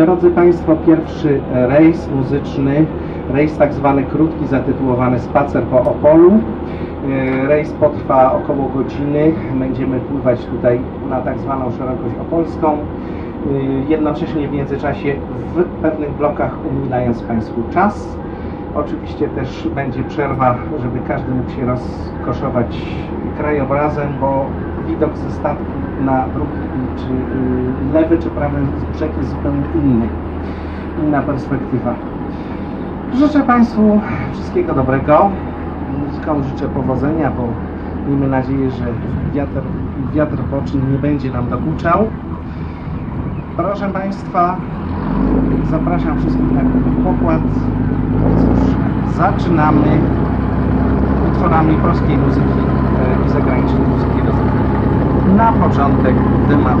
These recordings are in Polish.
Drodzy Państwo, pierwszy rejs muzyczny, rejs tak zwany krótki, zatytułowany Spacer po Opolu. E, Rejs potrwa około godziny. Będziemy pływać tutaj na tak zwaną szerokość opolską. E, Jednocześnie w międzyczasie w pewnych blokach umilając Państwu czas. Oczywiście też będzie przerwa, żeby każdy mógł się rozkoszować krajobrazem, bo widok ze statku na drugi czy y, lewy czy prawy brzeg jest zupełnie inny. Inna perspektywa. Życzę Państwu wszystkiego dobrego. Muzykom życzę powodzenia, bo miejmy nadzieję, że wiatr, wiatr boczny nie będzie nam dokuczał. Proszę Państwa, zapraszam wszystkich na pokład. Cóż, zaczynamy utworami polskiej muzyki e, i zagranicznej. Na początek temat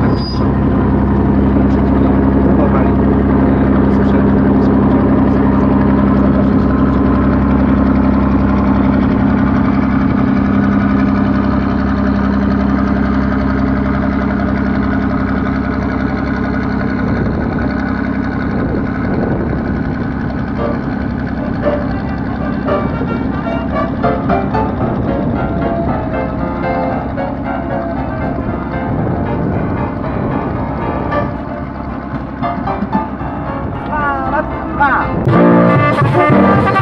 ป้า